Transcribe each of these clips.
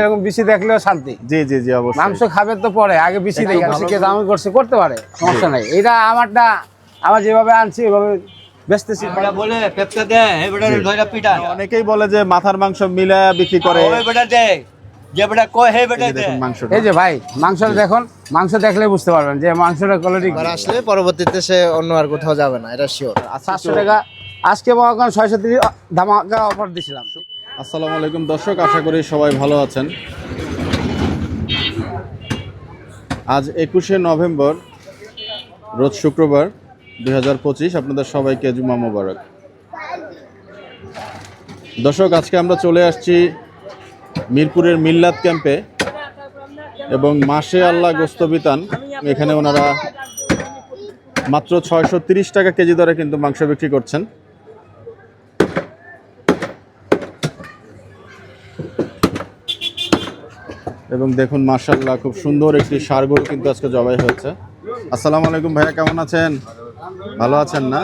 এরকম বেশি দেখলেও শান্তি। জি জি জি অবশ্যই। মাংস খাবে তো পরে আগে বেশি দেখে কে দামি করছে করতে পারে সমস্যা নাই। এটা আমারটা আমার যেভাবে আনছি ওইভাবে বেচতেছি। বেটা বলে পেপসা দে এই বেটা ধইরা পিটা অনেকেই বলে যে মাথার মাংস মিলা বিক্রি করে। ওই বেটা দে যে বেটা কয় হে এই দে। দেখুন এই যে ভাই মাংসটা দেখুন মাংস দেখলে বুঝতে পারবেন যে মাংসটা কোয়ালিটি এবার আসলে পরবর্তীতে সে অন্য আর কোথাও যাবে না এটা শিওর সাতশো টাকা আজকে মনে করেন ছয়শো তিরিশ ধামাকা অফার দিছিলাম। আসসালামু আলাইকুম। দর্শক, আশা করি সবাই ভালো আছেন। আজ একুশে নভেম্বর, রোজ শুক্রবার দু হাজার পঁচিশ। আপনাদের সবাইকে জুমা মোবারক। দর্শক, আজকে আমরা চলে আসছি মিরপুরের মিল্লাত ক্যাম্পে এবং মাসে আল্লাহ গোস্ত বিতান এখানে ওনারা মাত্র ছয়শো টাকা কেজি দরে কিন্তু মাংস বিক্রি করছেন। এবং দেখুন মার্শাল্লাহ খুব সুন্দর একটি সার গরু কিন্তু আজকে জবাই হয়েছে। আসসালামু আলাইকুম ভাইয়া, কেমন আছেন? ভালো আছেন না?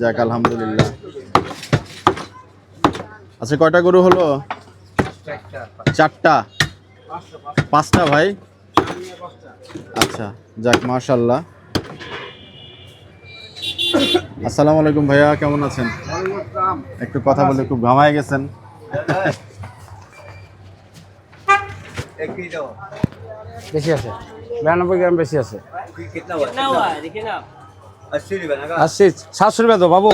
যাক, আলহামদুলিল্লাহ। আচ্ছা কয়টা গরু হলো? চারটা। পাঁচটা ভাই? আচ্ছা যাক মার্শাল্লাহ আসসালামু আলাইকুম ভাইয়া, কেমন আছেন? একটু কথা বলে খুব ঘামায় গেছেন। বেশি আছে বিরানব্বই গ্রাম বেশি আছে আশি সাতশো রুপিয়া তো বাবু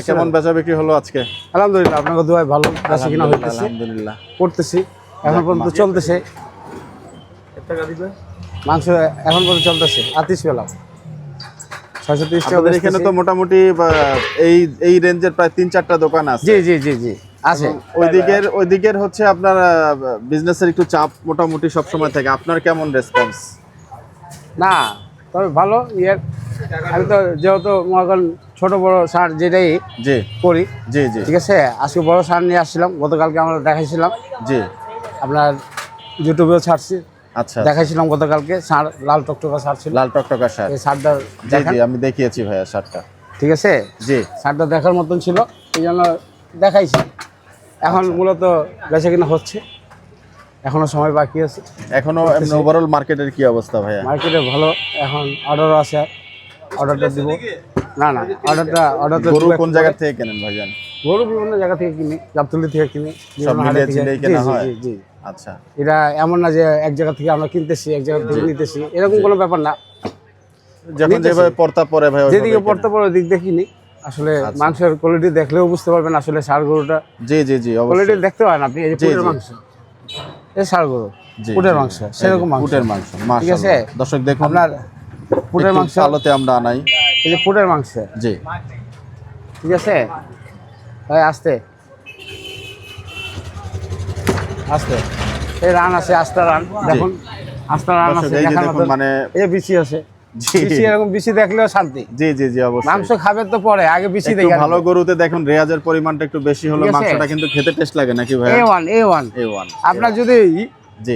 কেমন বেচা বিক্রি হলো আজকে আলহামদুলিল্লাহ আপনাকে দুয়ায় ভালো কিনা হইতেছে আলহামদুলিল্লাহ করতেছি এখন পর্যন্ত চলতেছে মাংস এখন পর্যন্ত চলতেছে আতিশ পেলাম ছয়শো তিরিশ টাকা এখানে তো মোটামুটি এই এই রেঞ্জের প্রায় তিন চারটা দোকান আছে জি জি জি জি আছে। ওই দিকের ওই দিকের হচ্ছে আপনার বিজনেসের একটু চাপ মোটামুটি সব সময় থাকে। আপনার কেমন রেসপন্স না তবে ভালো ইয়ের আমি তো যেহেতু মনে করেন ছোট বড় সার যেটাই জি। করি জি জি। ঠিক আছে? আজকে বড় সার নিয়ে আসছিলাম গতকালকে আমরা দেখাইছিলাম। জি। আপনার ইউটিউবেও ছাড়ছি। আচ্ছা। দেখাইছিলাম গতকালকে সার লাল টকটকা সার ছিল। লাল টকটকা শার্ট এই সারটা জি জি আমি দেখিয়েছি ভাইয়া সারটা ঠিক আছে? জি। সারটা দেখার মতন ছিল এই জন্য দেখাইছি। এখন মূলত বেচা কিনা হচ্ছে। এখনও সময় বাকি আছে। এখনও ওভারঅল মার্কেটের কি? অবস্থা ভাইয়া? মার্কেটে ভালো এখন অর্ডারও আছে। অর্ডারটা দিব। না না অর্ডারটা অর্ডারটা গরু কোন জায়গা থেকে কেনেন ভাইজান গরু বিভিন্ন জায়গা থেকে কিনি গাবতলি থেকে কিনি সব মিলিয়ে ঝিলিয়ে কেনা হয়? জি, জি। আচ্ছা। এটা এমন না যে এক জায়গা থেকে আমরা কিনতেছি এক জায়গা থেকে নিতেছি। এরকম কোনো ব্যাপার না। যখন যেভাবে পড়তা পরে ভাই যেদিকে। পড়তে পড়ে দিক দিয়ে কিনি। আসলে মাংসের কোয়ালিটি দেখলেও বুঝতে পারবেন আসলে ষাড় গরুটা। জি জি জি কোয়ালিটি দেখতে পারেন আপনি এই যে। মাংস। এই ষাড় গরু পুটের মাংস সেরকম মাংস। পুটের মাংস ঠিক আছে? দর্শক দেখুন আপনার পুটের মাংস? আলোতে আমরা আনাই। এই যে পুটের মাংস। জি। ঠিক আছে? ভাই আসতে। আসতে। এই রান আছে আস্তা রান। দেখুন আস্তা রান আছে মানে এই বিচি আছে। জি। এরকম বিচি দেখলেও শান্তি। জি জি জি অবশ্যই। মাংস খাবে তো পরে আগে বিচি দেখে ভালো গরুতে দেখুন রেয়াজের পরিমাণটা একটু বেশি হলো মাংসটা কিন্তু খেতে টেস্ট লাগে নাকি ভাই A one A one A one আপনার যদি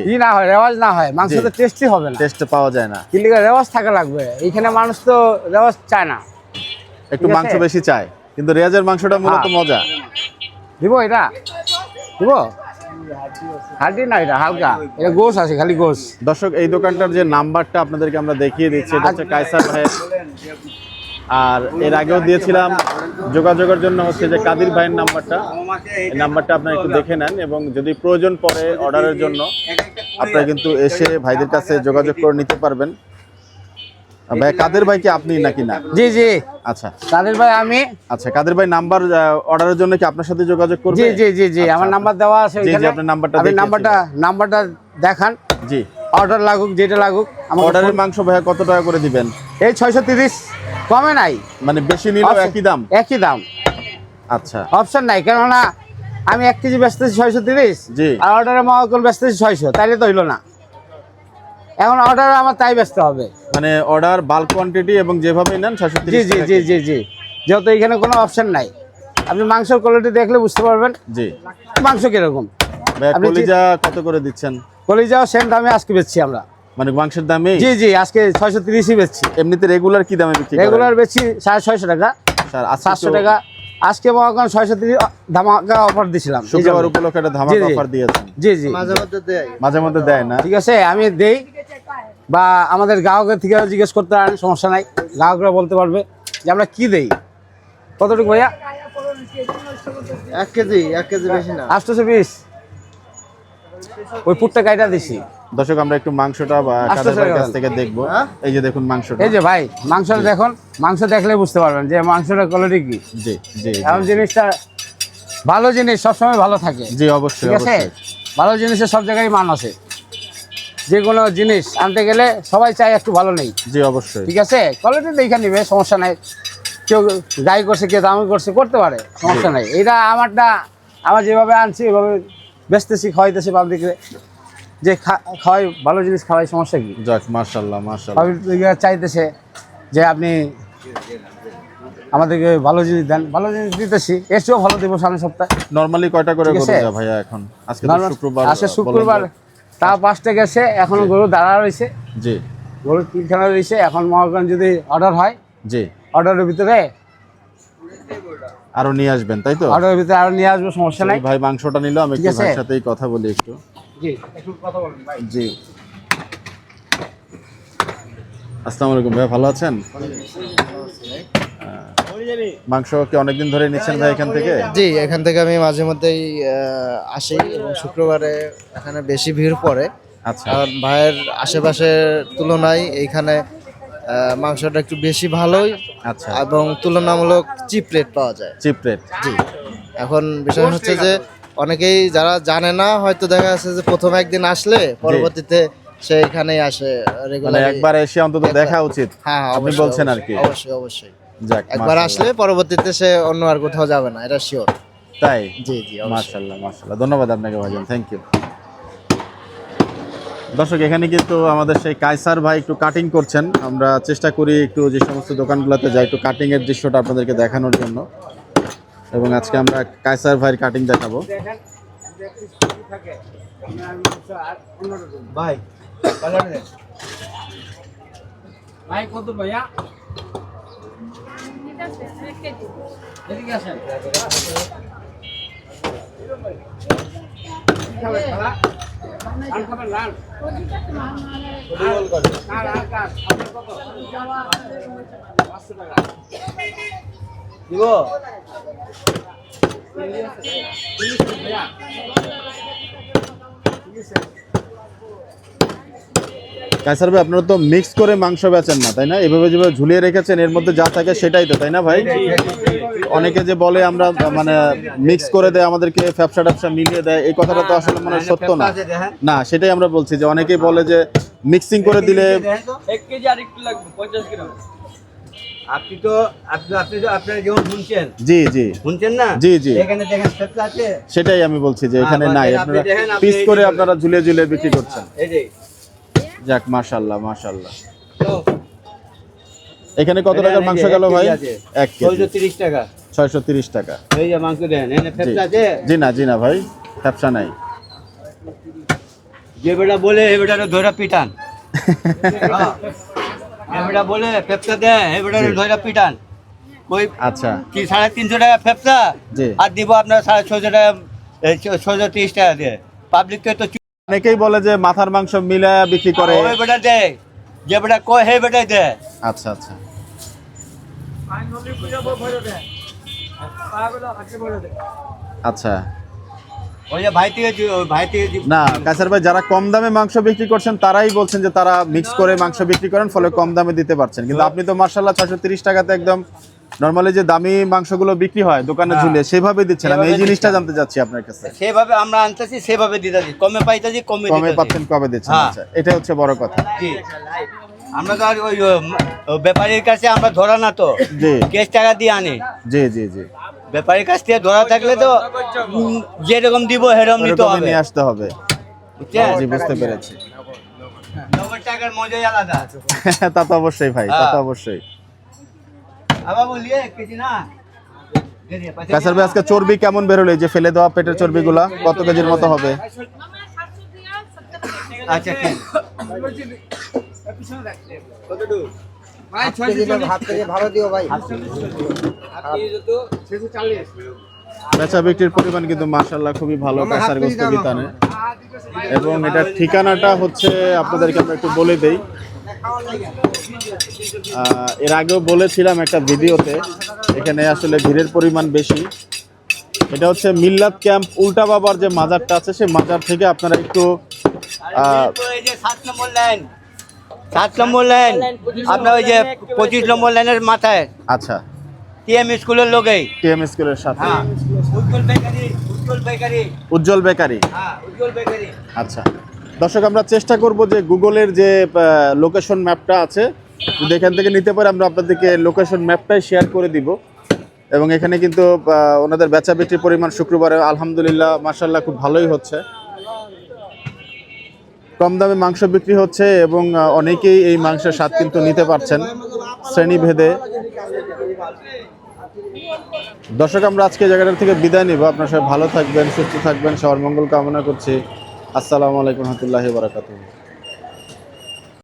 ই- না হয় রেওয়াজ না হয় মাংস তো টেস্টি হবে না। টেস্ট পাওয়া যায় না। কিন্তু রেওয়াজ থাকা লাগবে। এইখানে মানুষ তো রেওয়াজ চায় না। একটু মাংস বেশি চায়। কিন্তু রেয়াজের মাংসটা মূলত হ্যাঁ। মজা। দিব এটা? দিব? হালটি না এটা হালকা। এটা গোস আছে খালি গোস দর্শক এই দোকানটার যে নাম্বারটা আপনাদেরকে আমরা দেখিয়ে দিচ্ছি এটা হচ্ছে কায়সার ভাইয়ের আর এর আগেও দিয়েছিলাম যোগাযোগের জন্য হচ্ছে যে কাদির ভাইয়ের নাম্বারটা। এই নাম্বারটা আপনারা একটু দেখে নেন এবং যদি প্রয়োজন পড়ে অর্ডারের জন্য আপনারা কিন্তু এসে ভাইদের কাছে যোগাযোগ করে নিতে পারবেন। ভাই কাদের ভাই কি আপনি নাকি না? জি জি। আচ্ছা। কাদের ভাই আমি? আচ্ছা কাদের ভাই নাম্বার অর্ডারের জন্য কি আপনার সাথে যোগাযোগ করবে? জি জি জি জি আচ্ছা, আমার নাম্বার দেওয়া আছে জি, জি, আপনার নাম্বারটা আপনি নাম্বারটা নাম্বারটা দেখান। জি। অর্ডার লাগুক যেটা লাগুক আমার অর্ডারের মাংস ভাইয়া কত টাকা করে দিবেন? এই ছয়শো তিরিশ। কমে নাই। মানে বেশি নিলেও আচ্ছা। একই দাম? একই দাম। আচ্ছা। অপশন নাই কেননা আমি এক কেজি বেচতেছি ছয়শো তিরিশ জি। আর অর্ডারে মহাকল বেচতেছি ছয়শো তাইলে তো হইল না। এখন অর্ডারে আমার তাই বেচতে হবে। মানে অর্ডার বাল্ক কোয়ান্টিটি এবং যেভাবে নেন জি জি জি জি জি। যেহেতু এখানে কোনো অপশন নাই। আপনি মাংসের কোয়ালিটি দেখলে বুঝতে পারবেন। জি। মাংস কীরকম? কলিজা কত করে দিচ্ছেন? কলিজাও সেম দামে আজকে বেচছি আমরা। মানে মাংসের দামে? জি জি আজকে ছয়শো তিরিশই বেচছি। এমনিতে রেগুলার কি দামে বিক্রি করেন? রেগুলার বেচছি সাড়ে ছয়শো টাকা। স্যার সাতশো টাকা। আজকে মনে করেন ছয়শো তিরিশ ধামাকা অফার শুক্রবার উপলক্ষে একটা ধামাকা অফার দিয়েছেন। জি জি। মাঝে মধ্যে দেয়। মাঝে মধ্যে দেয় না। ঠিক আছে আমি দেই বা আমাদের গ্রাহকের থেকে জিজ্ঞেস করতে পারেন সমস্যা নাই। গ্রাহকরা বলতে পারবে যে আমরা কি দেই। কতটুকু ভাইয়া? এক কেজি এক কেজি বেশি না। আটশোশো পিস। ওই পুটটা কাইটা দিছি। দর্শক আমরা একটু মাংসটা বা আস্তে কাদের কাছ থেকে দেখব। এই যে দেখুন মাংসটা। এই যে ভাই মাংসটা দেখুন মাংস দেখলে বুঝতে পারবেন যে মাংসটা কোয়ালিটি কি। জি জি। এমন জিনিসটা ভালো জিনিস সবসময় ভালো থাকে। জি অবশ্যই ঠিক আছে? অবশ্যই। ভালো জিনিসের সব জায়গায় মান আছে। যে কোনো জিনিস আনতে গেলে সবাই চায় একটু ভালো নেই। জি অবশ্যই। ঠিক আছে? কোয়ালিটি দেখে নিবে সমস্যা নাই। কেউ গাই করছে কেউ দামি করছে করতে পারে সমস্যা নাই। এটা আমারটা আমার যেভাবে আনছি ওইভাবে বেচতেছি খাওয়াইতেছি পাবলিকে যে খাওয়াই ভালো জিনিস খাওয়াই সমস্যা কি? যাক মাশাল্লাহ মাশাল্লাহ পাবলিক চাইতেছে যে আপনি আমাদেরকে ভালো জিনিস দেন ভালো জিনিস দিতেছি। এর চেয়েও ভালো দেবো সামনের সপ্তাহে। নর্মালি কয়টা করে গরু? যায় ভাইয়া এখন? আজকে তো শুক্রবার বলেন শুক্রবার। তা পাঁচটা গেছে এখনও গরু দাঁড়া রয়েছে। জি। গরু তিনখানা রয়েছে এখন মহাগঞ্জ যদি অর্ডার হয় জি। অর্ডারের ভিতরে আরও নিয়ে আসবেন তাই তো? অর্ডারের ভিতরে আরও নিয়ে আসব সমস্যা নাই। ভাই মাংসটা নিল আমি একটু ভাইয়ের সাথেই কথা বলি একটু। জি একটু কথা বলুন ভাই। জি। আসসালামু আলাইকুম ভাই ভালো আছেন? মাংস কি অনেকদিন ধরে নিচ্ছেন ভাই এখান থেকে? জি এখান থেকে আমি মাঝে মধ্যেই আসি এবং শুক্রবারে এখানে বেশি ভিড় পড়ে। আচ্ছা। কারণ ভাইয়ের আশেপাশের তুলনায় এইখানে মাংসটা একটু বেশি ভালোই আচ্ছা। এবং তুলনামূলক চিপ রেট পাওয়া যায়। চিপ রেট জি। এখন বিষয় হচ্ছে যে অনেকেই যারা জানে না হয়তো দেখা যাচ্ছে যে প্রথম একদিন আসলে পরবর্তীতে সে এখানেই আসে মানে রেগুলার একবার এসে অন্তত দেখা উচিত। হ্যাঁ হ্যাঁ, আপনি বলছেন আর কি। অবশ্যই অবশ্যই যাক একবার আসলে পরবর্তীতে সে অন্য আর কোথাও যাবে না এটা শিওর তাই? জি জি অবশ্যই। মাশাল্লাহ মাশাল্লাহ ধন্যবাদ আপনাকে ভাইজান থ্যাংক ইউ দর্শক এখানে কিন্তু আমাদের সেই কায়সার ভাই একটু কাটিং করছেন। আমরা চেষ্টা করি একটু যে সমস্ত দোকানগুলোতে যাই একটু কাটিং এর দৃশ্যটা আপনাদেরকে দেখানোর জন্য। এবং আজকে আমরা কায়সার ভাইয়ের কাটিং দেখাবো। ভাই ভাই কত ভাইয়া? এদিকে আসেন। দিব? কায়সার ভাই, আপনারা তো মিক্স করে মাংস বেচেন না, তাই না? এভাবে যেভাবে ঝুলিয়ে রেখেছেন, এর মধ্যে যা থাকে সেটাই তো, তাই না ভাই? অনেকে যে বলে আমরা মানে মিক্স করে দেয়, আমাদেরকে ফ্যাপসা ট্যাপসা মিলিয়ে দেয়, এই কথাটা তো আসলে মনে সত্য না। না, সেটাই আমরা বলছি যে, অনেকেই বলে যে মিক্সিং করে দিলে এক কেজি আর একটু লাগবে, পঞ্চাশ গ্রাম। আপনি তো আপনি আপনি আপনারা যেমন শুনছেন। জি জি। শুনছেন না? জি, জি। এখানে দেখেন ফেপলা আছে? সেটাই আমি বলছি যে এখানে নাই। আপনি আপনারা পিস করে আপনারা ঝুলিয়ে ঝুলিয়ে বিক্রি করছেন। এই যে। যাক মাশাল্লাহ তো এখানে কত টাকার মাংস গেল ভাই? কেজি আছে। এক ছয়শো কেজি তিরিশ টাকা। ছয়শো তিরিশ টাকা। এই যে মাংস দেন এনে জি আছে? জি না জি না ভাই ব্যবসা নাই। যে বেটা বলে এ বেটারে ধরে পিটান। হ্যাঁ। বেটা বলে ফেপসা দে এ বেটারে জি। ধরে পিটান। ওই আচ্ছা। কি সাড়ে তিনশো টাকা ফেপসা? আর দিব আপনার সাড়ে ছশো টাকা এই ছশো তিরিশ টাকা দিয়ে। পাবলিককে তো অনেকেই বলে যে মাথার মাংস মিলায়া বিক্রি করে। ওই বেটা দে যে বেটা কয় হে বেটাই দে আচ্ছা আচ্ছা। আচ্ছা। না কাছার ভাই যারা কম দামে মাংস বিক্রি করছেন তারাই বলছেন যে তারা মিক্স করে মাংস বিক্রি করেন ফলে কম দামে দিতে পারছেন। কিন্তু আপনি তো মার্শাল্লাহ ছশো তিরিশ টাকাতে একদম নর্মালি যে দামি মাংসগুলো বিক্রি হয় দোকানে হ্যাঁ। ঝুলিয়ে সেভাবে দিচ্ছেন। আমি এই জিনিসটা জানতে চাচ্ছি আপনার কাছে। সেভাবে আমরা আনতেছি সেভাবে দিতেছি। কমে পাইতেছি কমে কমে পাচ্ছেন কবে দিচ্ছেন। হ্যাঁ। আচ্ছা এটাই হচ্ছে বড় কথা। জি। আমরা তো ওই ব্যাপারীর কাছে আমরা ধরা না তো। জি। কেস টাকা দিয়ে আনি। জি জি জি। ব্যাপারীর কাছ থেকে ধরা থাকলে তো যেরকম দিব সেরকম নিতে হবে। নিয়ে আসতে হবে। জি বুঝতে পেরেছি। নব্বই টাকার মজাই আলাদা। তা তো অবশ্যই ভাই তা তো হ্যাঁ। অবশ্যই। আবার বলিয়ে কেজি না? ভাই আজকে চর্বি কেমন বেরোলো? যে ফেলে দেওয়া পেটের চর্বিগুলা কত কেজির মতো হবে? আচ্ছা বেচা বিক্রির পরিমাণ কিন্তু মার্শাল্লাহ খুবই ভালো কাঁচার গোস্ত বিতানে এবং এটার ঠিকানাটা হচ্ছে আপনাদেরকে আমরা একটু বলে দেই। এর আগেও বলেছিলাম একটা ভিডিওতে এখানে আসলে ভিড়ের পরিমাণ বেশি। এটা হচ্ছে মিল্লাত ক্যাম্প উল্টা বাবার যে মাজারটা আছে সেই মাজার থেকে আপনারা একটু আহ, এই যে সাত নম্বর লাইন আপনার ওই যে পঁচিশ নম্বর লাইনের মাথায়। আচ্ছা। টিএম স্কুলের লোকেই। টিএম স্কুলের সাথে। হ্যাঁ। Ujjwal bakery Ujjwal bakery. Ujjwal bakery. হ্যাঁ উজ্জ্বল বেকারি। আচ্ছা। দর্শক আমরা চেষ্টা করব যে গুগলের যে লোকেশন ম্যাপটা আছে যদি এখান থেকে নিতে পারে আমরা আপনাদেরকে লোকেশন ম্যাপটাই শেয়ার করে দিব। এবং এখানে কিন্তু ওনাদের বেচা বিক্রির পরিমাণ শুক্রবারে আলহামদুলিল্লাহ মার্শাল্লাহ খুব ভালোই হচ্ছে। কম দামে মাংস বিক্রি হচ্ছে এবং অনেকেই এই মাংসের স্বাদ কিন্তু নিতে পারছেন শ্রেণীভেদে। দর্শক, আমরা আজকে এই জায়গাটা থেকে বিদায় নিব। আপনার সবাই ভালো থাকবেন, সুস্থ থাকবেন। সবার মঙ্গল কামনা করছি। আসসালামু আলাইকুম রহমতুল্লাহি বারাকাতুহ।